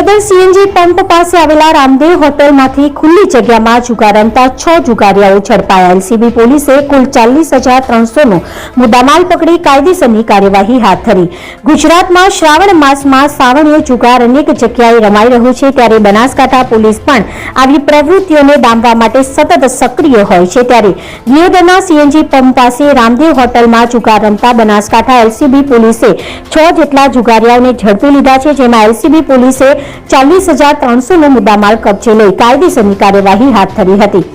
Deodar CNG pump પાસે આવેલા રામદેવ હોટલમાંથી ખુલ્લી જગ્યામાં જુગાર રમતા છ જુગારીયાઓ ઝડપાયા. એલસીબી પોલીસે કુલ ચાલીસ હજાર ત્રણસોનો મુદ્દામાલ પકડી કાયદેસરની કાર્યવાહી હાથ ધરી. ગુજરાતમાં શ્રાવણ માસમાં શ્રાવણીય જુગાર અનેક જગ્યાએ રમાઈ રહ્યો છે, ત્યારે બનાસકાંઠા પોલીસ પણ આવી પ્રવૃત્તિઓને ડામવા માટે સતત સક્રિય હોય છે, ત્યારે દિયોદરના સીએનજી પંપ પાસે રામદેવ હોટલમાં જુગાર રમતા બનાસકાંઠા એલસીબી પોલીસે છ જેટલા જુગારીયાઓને ઝડપી લીધા છે, જેમાં એલસીબી પોલીસે ચાલીસ હજાર ત્રણસોનો મુદ્દામાલ કબજે લઈ કાયદેસરની કાર્યવાહી હાથ ધરી હતી.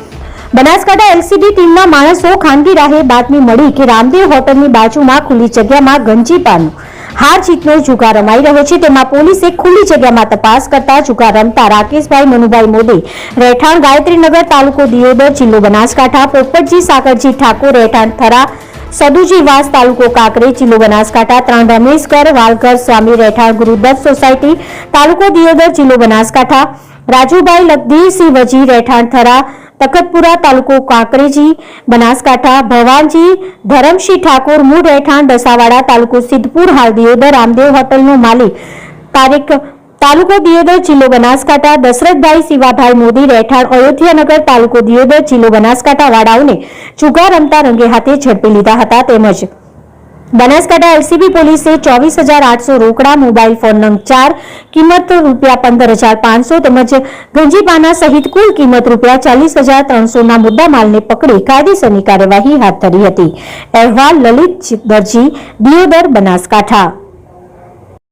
બનાસકાંઠા એલસીડી ટીમના માણસો ખાનગી રાહે બાતમી મળી કે રામદેવ હોટલની બાજુમાં ખુલ્લી જગ્યામાં ગંજીપાનું હાર જીતનો જુગાર રમાઈ રહ્યો છે. તેમાં પોલીસે ખુલ્લી જગ્યામાં તપાસ કરતા જુગાર રમતા રાકેશભાઈ મનુભાઈ મોદી રહેઠાણ ગાયત્રીનગર તાલુકો દિયોદર જિલ્લો બનાસકાંઠા, પોપટજી સાગરજી ઠાકોર રહેઠાણ થરા સદુજી વાસ તાલુકો કાકરે, જિલ્લો બનાસકાંઠા, ત્રણ રમેશગર વાલઘર, સ્વામી રહેઠાણ ગુરુદત્ત સોસાયટી, તાલુકો દિયોદર, જિલ્લો બનાસકાંઠા. રાજુભાઈ લખધીરસિંહ વજી, રહેઠાણ થરા, તખતપુરા, તાલુકો કાંકરેજી, બનાસકાંઠા. ભવાનજી, ધરમસિંહ ઠાકોર, મૂળ રહેઠાણ, દસાવાડા, તાલુકો સિદ્ધપુર, હાલ દિયોદર, રામદેવ હોટલનો માલિક. તારીખ તાલુકો દિયોદર જિલ્લો બનાસકાંઠા, દશરથભાઈ શિવાભાઈ મોદી રહેઠાણ અયોધ્યાનગર તાલુકો દિયોદર જિલ્લો બનાસકાંઠા વાળાઓને જુગાર રમતા રંગે હાથે ઝડપી લીધા હતા તેમજ બનાસકાંઠા એલસીબી પોલીસે ચોવીસ હજાર આઠસો રોકડા, મોબાઈલ ફોન નંગ ચાર, કિંમત રૂપિયા પંદર હજાર પાંચસો તેમજ ગંજીપાના સહિત કુલ કિંમત રૂપિયા ચાલીસ હજાર ત્રણસોના મુદ્દા માલને પકડી કાયદેસરની કાર્યવાહી હાથ ધરી હતી. અહેવાલ લલિત દરજી, દિયોદર, બનાસકાંઠા.